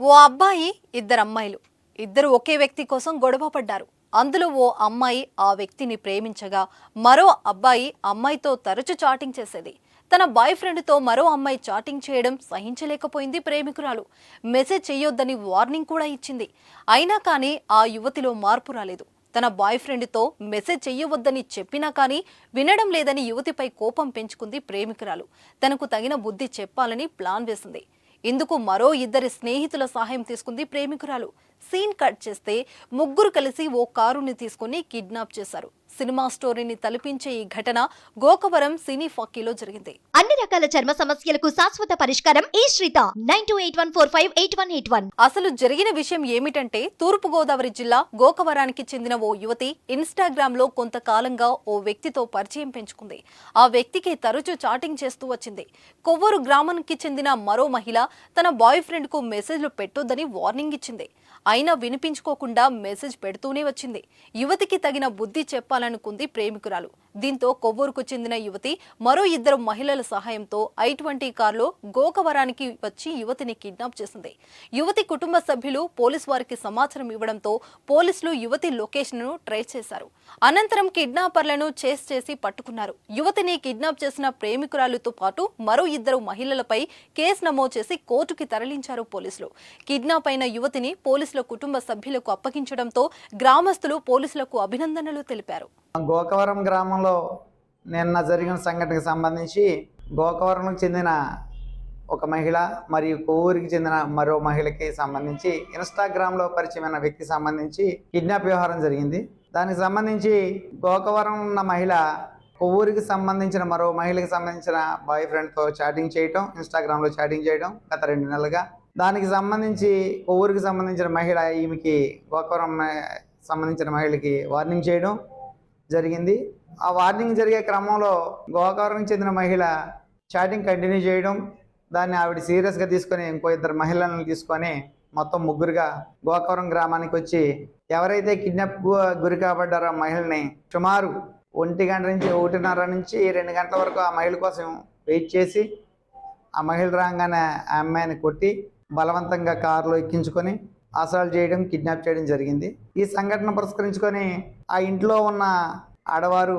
ఓ అబ్బాయి ఇద్దరు అమ్మాయిలు. ఇద్దరు ఒకే వ్యక్తి కోసం గొడవ పడ్డారు. అందులో ఓ అమ్మాయి ఆ వ్యక్తిని ప్రేమించగా మరో అబ్బాయి అమ్మాయితో తరచు చాటింగ్ చేసేది. తన బాయ్ ఫ్రెండ్తో మరో అమ్మాయి చాటింగ్ చేయడం సహించలేకపోయింది ప్రేమికురాలు. మెసేజ్ చేయొద్దని వార్నింగ్ కూడా ఇచ్చింది. అయినా కానీ ఆ యువతిలో మార్పు రాలేదు. తన బాయ్ ఫ్రెండ్తో మెసేజ్ చెయ్యవద్దని చెప్పినా కానీ వినడం లేదని యువతిపై కోపం పెంచుకుంది ప్రేమికురాలు. తనకు తగిన బుద్ధి చెప్పాలని ప్లాన్ వేసింది. ఇందుకు మరో ఇద్దరి స్నేహితుల సహాయం తీసుకుంది ప్రేమికురాలు. సీన్ కట్ చేస్తే ముగ్గురు కలిసి ఓ కారుని తీసుకుని కిడ్నాప్ చేశారు. సినిమా స్టోరీని తలపించే ఈ ఘటన గోకవరం సినీ ఫాకీలో జరిగింది. అన్ని రకాల చర్మ సమస్యలకు శాశ్వత పరిష్కారం ఈ శ్రీత. Nine two eight one four five eight one eight one. అసలు జరిగిన విషయం ఏమిటంటే తూర్పుగోదావరి జిల్లా గోకవరానికి చెందిన ఓ యువతి ఇన్స్టాగ్రామ్లో కొంతకాలంగా ఓ వ్యక్తితో పరిచయం పెంచుకుంది. ఆ వ్యక్తికి తరచూ చాటింగ్ చేస్తూ వచ్చింది. కొవ్వూరు గ్రామానికి చెందిన మరో మహిళ తన బాయ్ ఫ్రెండ్కు మెసేజ్లు పెట్టొద్దని వార్నింగ్ ఇచ్చింది. అయినా వినిపించుకోకుండా మెసేజ్ పెడుతూనే వచ్చింది. యువతికి తగిన బుద్ధి చెప్పాలనుకుంది ప్రేమికురాలు. దీంతో కొవ్వూరుకు చెందిన యువతి మరో ఇద్దరు మహిళల సహాయంతో ఐ ట్వంటీ కారులో గోకవరానికి వచ్చి యువతిని కిడ్నాప్ చేసింది. యువతి కుటుంబ సభ్యులు పోలీసు వారికి సమాచారం ఇవ్వడంతో పోలీసులు యువతి లొకేషన్ను ట్రేస్ చేశారు. అనంతరం కిడ్నాపర్లను చేస్ చేసి పట్టుకున్నారు. యువతిని కిడ్నాప్ చేసిన ప్రేమికురాలుతో పాటు మరో ఇద్దరు మహిళలపై కేసు నమోదు చేసి కోర్టుకి తరలించారు పోలీసులు. కిడ్నాప్ అయిన యువతిని పోలీసుల కుటుంబ సభ్యులకు అప్పగించడంతో గ్రామస్తులు పోలీసులకు అభినందనలు తెలిపారు. గోకవరం గ్రామంలో నిన్న జరిగిన సంఘటనకు సంబంధించి గోకవరంకు చెందిన ఒక మహిళ మరియు కొవ్వూరికి చెందిన మరో మహిళకి సంబంధించి ఇన్స్టాగ్రామ్లో పరిచయమైన వ్యక్తికి సంబంధించి కిడ్నాప్ వ్యవహారం జరిగింది. దానికి సంబంధించి గోకవరం ఉన్న మహిళ కొవ్వూరికి సంబంధించిన మరో మహిళకి సంబంధించిన బాయ్ ఫ్రెండ్తో చాటింగ్ చేయటం ఇన్స్టాగ్రామ్లో చాటింగ్ చేయడం గత రెండు నెలలుగా. దానికి సంబంధించి కొవ్వూరికి సంబంధించిన మహిళ ఈమెకి గోకవరం సంబంధించిన మహిళకి వార్నింగ్ చేయడం జరిగింది. ఆ వార్నింగ్ జరిగే క్రమంలో గోకావరంకి చెందిన మహిళ చాటింగ్ కంటిన్యూ చేయడం దాన్ని ఆవిడ సీరియస్గా తీసుకొని ఇంకో ఇద్దరు మహిళలను తీసుకొని మొత్తం ముగ్గురుగా గోకవరం గ్రామానికి వచ్చి ఎవరైతే కిడ్నాప్ గురి కాబడ్డారో ఆ మహిళని సుమారు ఒంటి గంట నుంచి ఒకటిన్నర నుంచి రెండు గంటల వరకు ఆ మహిళ కోసం వెయిట్ చేసి ఆ మహిళ రాగానే ఆ అమ్మాయిని కొట్టి బలవంతంగా కారులో ఎక్కించుకొని అసలు చేయడం కిడ్నాప్ చేయడం జరిగింది. ఈ సంఘటన పురస్కరించుకొని ఆ ఇంట్లో ఉన్న ఆడవారు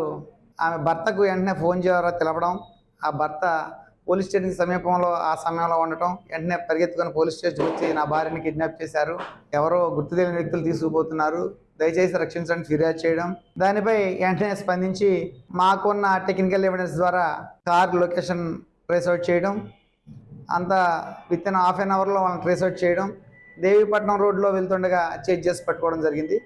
ఆమె భర్తకు వెంటనే ఫోన్ ద్వారా తెలపడం ఆ భర్త పోలీస్ స్టేషన్ సమీపంలో ఆ సమయంలో ఉండటం వెంటనే పరిగెత్తుకొని పోలీస్ స్టేషన్ వచ్చి నా భార్యని కిడ్నాప్ చేశారు. ఎవరో గుర్తు తెలియని వ్యక్తులు తీసుకుపోతున్నారు. దయచేసి రక్షించడానికి ఫిర్యాదు చేయడం. దానిపై వెంటనే స్పందించి మాకున్న టెక్నికల్ ఎవిడెన్స్ ద్వారా కార్ లొకేషన్ ట్రేస్ అవుట్ చేయడం. అంతా విత్ ఇన్ హాఫ్ అన్ అవర్లో వాళ్ళని ట్రేస్ అవుట్ చేయడం. దేవీపట్నం రోడ్లో వెళ్తుండగా చేజ్ చేసి పట్టుకోవడం జరిగింది.